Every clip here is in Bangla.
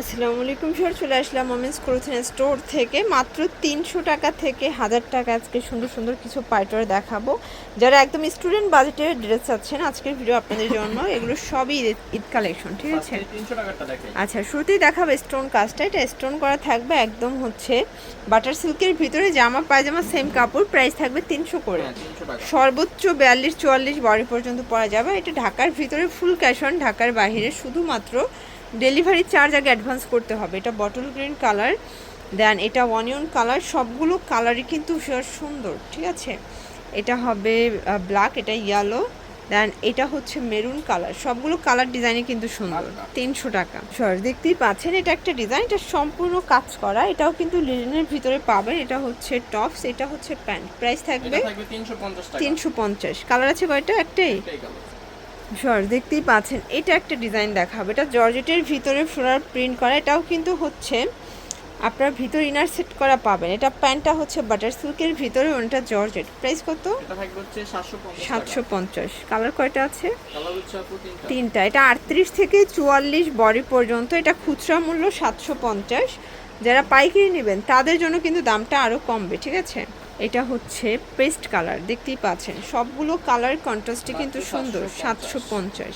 আসসালামু আলাইকুম স্যার চলে আসলাম মোমেন্টস ক্লোথিং স্টোর থেকে। মাত্র তিনশো টাকা থেকে হাজার টাকা আজকে সুন্দর সুন্দর কিছু পাইটার দেখাবো। যারা একদম স্টুডেন্ট বাজেটের ড্রেস আছেন আজকের ভিডিও আপনাদের জন্য এগুলো সবই ঈদ- কালেকশন ঠিক আছে? আচ্ছা শুরুতেই দেখাবো স্টোন কাজটা এটা স্টোন করা থাকবে একদম হচ্ছে বাটার সিল্কের ভিতরে জামা পায়জামা সেম কাপড় প্রাইস থাকবে তিনশো করে। হ্যাঁ সর্বোচ্চ বিয়াল্লিশ চুয়াল্লিশ বডি পর্যন্ত পরা যাবে। এটা ঢাকার ভিতরে ফুল ক্যাশ অন ঢাকার বাইরে শুধুমাত্র ডেলিভারি চার্জ আগে অ্যাডভান্স করতে হবে। এটা বটল গ্রিন কালার দেন এটা অনিয়ন কালার সবগুলো কালারই কিন্তু সুন্দর ঠিক আছে? এটা হবে ব্ল্যাক এটা ইয়েলো দেন এটা হচ্ছে মেরুন কালার সবগুলো কালার ডিজাইনই কিন্তু সুন্দর। তিনশো টাকা। সর দেখতেই পাচ্ছেন এটা একটা ডিজাইন এটা সম্পূর্ণ কাজ করা এটাও কিন্তু লিনেনের ভিতরে পাবেন এটা হচ্ছে টপস এটা হচ্ছে প্যান্ট প্রাইস থাকবে তিনশো পঞ্চাশ কালার আছে কয়টা? একটাই? সর দেখতেই পাচ্ছেন এটা একটা ডিজাইন দেখাবে। এটা জর্জেটের ভিতরে ফ্লোরার প্রিন্ট করা এটাও কিন্তু হচ্ছে আপনার ভিতর ইনার সেট করা পাবেন। এটা প্যান্টটা হচ্ছে বাটার সিল্কের ভিতরে ওটা জর্জেট। প্রাইস কত? এটা থাকবে হচ্ছে সাতশো পঞ্চাশ কালার কয়টা আছে? তিনটা। এটা আটত্রিশ থেকে চুয়াল্লিশ বডি পর্যন্ত এটা খুচরা মূল্য সাতশো পঞ্চাশ। যারা পাইকারি নেবেন তাদের জন্য কিন্তু দামটা আরও কমবে ঠিক আছে? এটা হচ্ছে পেস্ট কালার দেখতেই পাচ্ছেন। সবগুলো কালার কন্ট্রাস্টই কিন্তু সুন্দর সাতশো পঞ্চাশ।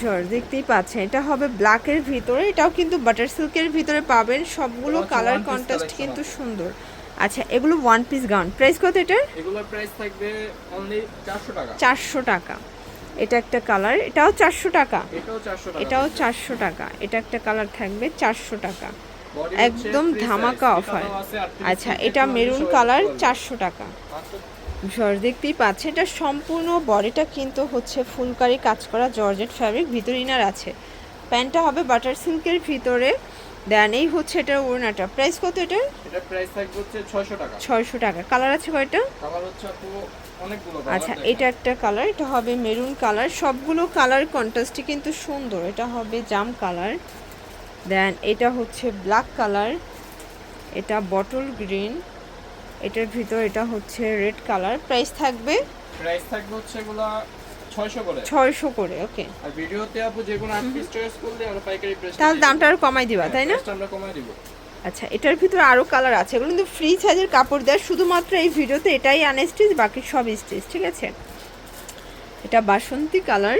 সর দেখতেই পাচ্ছেন। এটা হবে ব্ল্যাকের ভিতরে এটাও কিন্তু বাটার সিল্কের ভিতরে পাবেন। সবগুলো কালার কন্ট্রাস্ট কিন্তু সুন্দর। আচ্ছা এগুলো ওয়ান পিস গাউন প্রাইস কত এটার? এগুলোর প্রাইস থাকবে অনলি চারশো টাকা। চারশো টাকা। এটা একটা কালার এটাও চারশো টাকা। এটাও চারশো টাকা। এটাও চারশো টাকা। এটা একটা কালার থাকবে চারশো টাকা। Body হচ্ছে একদম ধামাকা অফার এটাও আছে 38 আচ্ছা এটা মেরুন কালার চারশো টাকা। সর দেখতেই পাচ্ছে এটা সম্পূর্ণ বডিটা কিন্তু হচ্ছে ফুলকারি কাজ করা জর্জেট ফ্যাব্রিক ভিতর ইনার আছে। প্যান্টটা হবে বাটার সিল্কের ভিতরে দেন এই হচ্ছে এটার ওড়নাটা। প্রাইস কত এটার? এটা প্রাইস থাকবে হচ্ছে ছয়শো টাকা। ছয়শো টাকা। কালার আছে কয়টা? কালার হচ্ছে অনেকগুলো আচ্ছা এটা একটা কালার এটা হবে মেরুন কালার সবগুলো কালার কন্ট্রাস্টই কিন্তু সুন্দর। এটা হবে জাম কালার দেন এটা হচ্ছে ব্ল্যাক কালার এটা বটল গ্রিন এটার ভিতর এটা হচ্ছে রেড কালার প্রাইস থাকবে প্রাইস থাকবে হচ্ছে এগুলা ছয়শো করে। ছয়শো করে ওকে আর ভিডিওতে আপু যে কোনো আট চয়েস করলে আমরা পাইকারি প্রাইস তাহলে দামটা আরও কমাই দিবা তাই না? আমরা কমাই দিব। আচ্ছা এটার ভিতরে আরও কালার আছে এগুলো কিন্তু ফ্রি সাইজের কাপড় দেয় শুধুমাত্র এই ভিডিওতে এটাই আনস্টিচ বাকি সব স্টিচ ঠিক আছে? এটা বাসন্তী কালার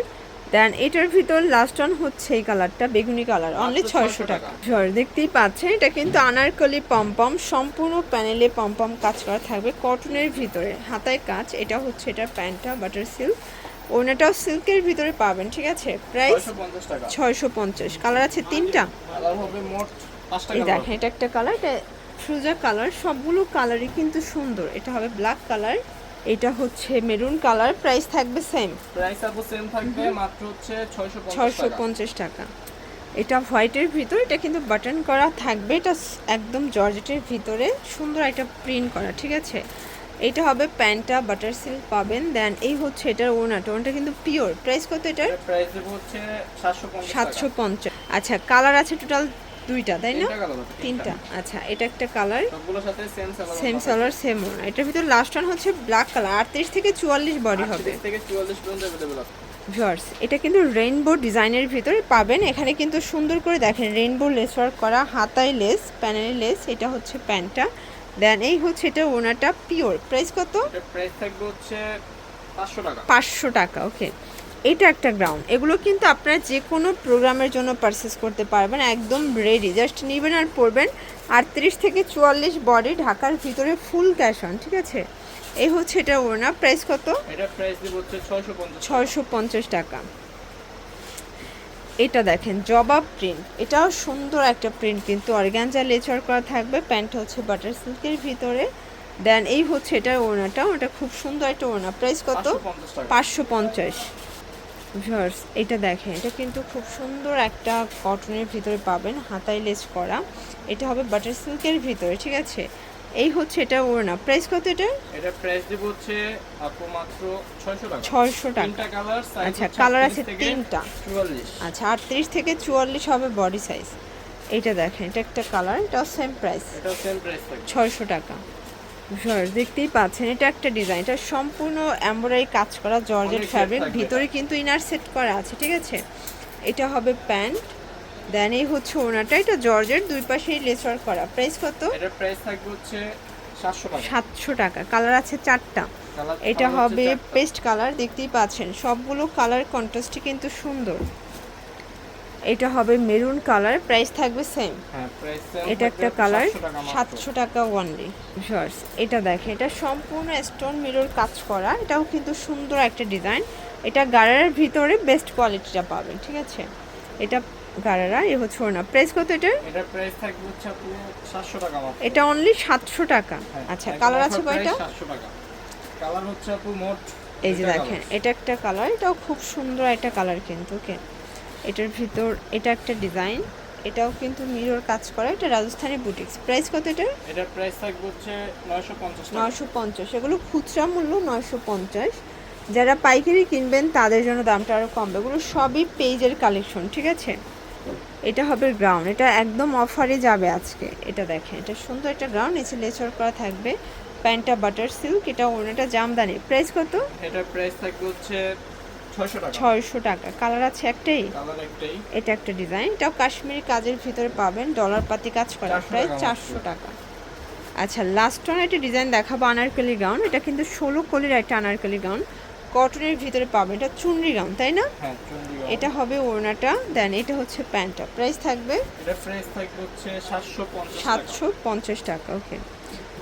দেন এটার ভিতর লাস্ট অন হচ্ছে এই কালারটা বেগুনি কালার অনলি ছয়শো টাকা। ঝড় দেখতেই পাচ্ছেন এটা কিন্তু আনারকলি পম্পম সম্পূর্ণ প্যানেলে পম্পম কাজ করা থাকবে কটনের ভিতরে। হাতায় কাজ এটা হচ্ছে এটা প্যান্টটা বাটার সিল্ক ওনাটাও সিল্কের ভিতরে পাবেন ঠিক আছে? প্রাইস ছয়শো পঞ্চাশ কালার আছে তিনটা? কালার হবে মোট পাঁচটা এই দেখেন এটা একটা কালার এটা ফ্রুজা কালার সবগুলো কালারই কিন্তু সুন্দর। এটা হবে ব্ল্যাক কালার এটা হচ্ছে মেরুন কালার প্রাইস থাকবে সেম প্রাইস আপু সেম থাকবে মাত্র হচ্ছে 650 টাকা। এটা হোয়াইটের ভিতর এটা কিন্তু বাটন করা থাকবে এটা একদম জর্জেটের ভিতরে। সুন্দর একটা প্রিন্ট করা ঠিক আছে? এটা হবে প্যান্টটা বাটার সিল্ক পাবেন। দেন এই হচ্ছে এটার ওনাটা ওনাটা কিন্তু পিওর প্রাইস কত এটার? প্রাইস হচ্ছে 750 সাতশো পঞ্চাশ। আচ্ছা কালার আছে টোটাল দুইটা তাই না? তিনটা আচ্ছা এটা একটা কালার সেম সালার সেম ওয়ান এটার ভিতর লাস্ট ওয়ান হচ্ছে ব্ল্যাক কালার আটত্রিশ থেকে চুয়াল্লিশ বডি হবে। ভিউয়ার্স এটা কিন্তু রেইনবো ডিজাইনের ভিতরে পাবেন। এখানে কিন্তু সুন্দর করে দেখেন রেইনবো লেস ওয়ার্ক করা হাতায় লেস প্যানেল লেস এটা হচ্ছে প্যান্টটা। দেন এই হচ্ছে এটা ওনাটা পিওর প্রাইস কত? প্রাইস থাকবে হচ্ছে পাঁচশো টাকা। পাঁচশো টাকা ওকে এটা একটা গ্রাউন্ড এগুলো কিন্তু আপনারা যে কোনো প্রোগ্রামের জন্য পারচেস করতে পারবেন একদম রেডি জাস্ট নেবেন আর পরবেন আটত্রিশ থেকে চুয়াল্লিশ বডি ঢাকার ভিতরে ফুল ক্যাশ অন ঠিক আছে? এই হচ্ছে এটা ওনা প্রাইস কত? এটা প্রাইস দেব হচ্ছে 650 ছয়শো পঞ্চাশ টাকা। এটা দেখেন জবাব প্রিন্ট এটাও সুন্দর একটা প্রিন্ট কিন্তু অর্গ্যানজা লেচার করা থাকবে প্যান্ট হচ্ছে বাটার সিল্কের ভিতরে। দেন এই হচ্ছে এটার ওড়নাটা ওটা খুব সুন্দর একটা ওড়না। প্রাইস কত? পাঁচশো পঞ্চাশ। ভিউয়ার্স এটা দেখেন এটা কিন্তু খুব সুন্দর একটা কটনের ভিতরে পাবেন হাতায় লেস করা। এটা হবে বাটার সিল্কের ভিতরে ঠিক আছে? এই হচ্ছে এটা ওড়না। প্রাইস কত এটা? এটা প্রাইস দেব হচ্ছে আপু মাত্র 600 টাকা। ছয়শো টাকা। তিনটা কালার আচ্ছা কালার আছে তিনটা। 44 আচ্ছা আটত্রিশ থেকে চুয়াল্লিশ হবে বডি সাইজ এটা দেখেন এটা একটা কালার এটাও সেম প্রাইস এটাও সেম প্রাইস থাকবে। ছয়শো টাকা। দেখতেই পাচ্ছেন এটা একটা ডিজাইন এটা সম্পূর্ণ এমব্রয়ডারি কাজ করা জর্জেট ফ্যাব্রিক ভিতরে কিন্তু ইনার সেট করা আছে ঠিক আছে? এটা হবে প্যান্ট দেন এই হচ্ছে ওনাটা এটা জর্জের দুই পাশেই লেসার করা প্রাইস কত? এটার প্রাইস থাকবে হচ্ছে সাতশো টাকা। সাতশো টাকা কালার আছে চারটা। এটা হবে পেস্ট কালার দেখতেই পাচ্ছেন সবগুলো কালার কন্ট্রাস্টই কিন্তু সুন্দর। এটা হবে মেরুন কালার প্রাইস থাকবে সেম হ্যাঁ এটা একটা কালার। সাতশো টাকা ওয়ানলি ভিউয়ার্স এটা দেখে এটা সম্পূর্ণ স্টোন মিরর কাজ করা এটাও কিন্তু সুন্দর একটা ডিজাইন এটা গাড়ারের ভিতরে বেস্ট কোয়ালিটিটা পাবেন ঠিক আছে? এটা গাড়ারা এ হচ্ছে না প্রাইস কত এটার? এটার প্রাইস থাকবে হচ্ছে আপু সাতশো টাকা মাত্র। এটা অনলি সাতশো টাকা। হ্যাঁ, আচ্ছা কালার আছে কয়টা? 700 টাকা। কালার হচ্ছে আপু মোট এই যে দেখেন এটা একটা কালার এটাও খুব সুন্দর একটা কালার কিন্তু ওকে এটার ভিতর এটা একটা ডিজাইন এটাও কিন্তু মিরর কাজ করা এটা রাজস্থানি বুটিক্স। প্রাইস কত এটার? এটার প্রাইস থাকবে হচ্ছে নয়শো পঞ্চাশ টাকা। নয়শো পঞ্চাশ। এগুলো খুচরা মূল্য নয়শো পঞ্চাশ। যারা পাইকারি কিনবেন তাদের জন্য দামটা আরও কমবে। এগুলো সবই পেজের কালেকশন ঠিক আছে? এটা হবে গ্রাউন্ড এটা একদম অফারে যাবে আজকে এটা দেখেন। এটা সুন্দর একটা গ্রাউন্ড নিচে লেচার করা থাকবে। প্যান্টটা বাটার সিল্ক এটা ওনাটা জামদানি। প্রাইস কত? এটার প্রাইস থাকবে হচ্ছে ছয়শো টাকা। কালার আছে একটাই? এটা একটা ডিজাইন এটাও কাশ্মীরি কাজের ভিতরে পাবেন। ডলার পাতি কাজ করা। প্রায় চারশো টাকা। আচ্ছা লাস্ট ওয়ান একটা ডিজাইন দেখাবো আনারকলি গাউন এটা কিন্তু ষোলো কলির একটা আনারকলি গাউন কটনের ভিতরে পাবেন। এটা চুনরি গাউন তাই না? হ্যাঁ এটা হবে ওড়নাটা। দেন এটা হচ্ছে প্যান্টটা। প্রাইস থাকবে? সাতশো পঞ্চাশ টাকা। ওকে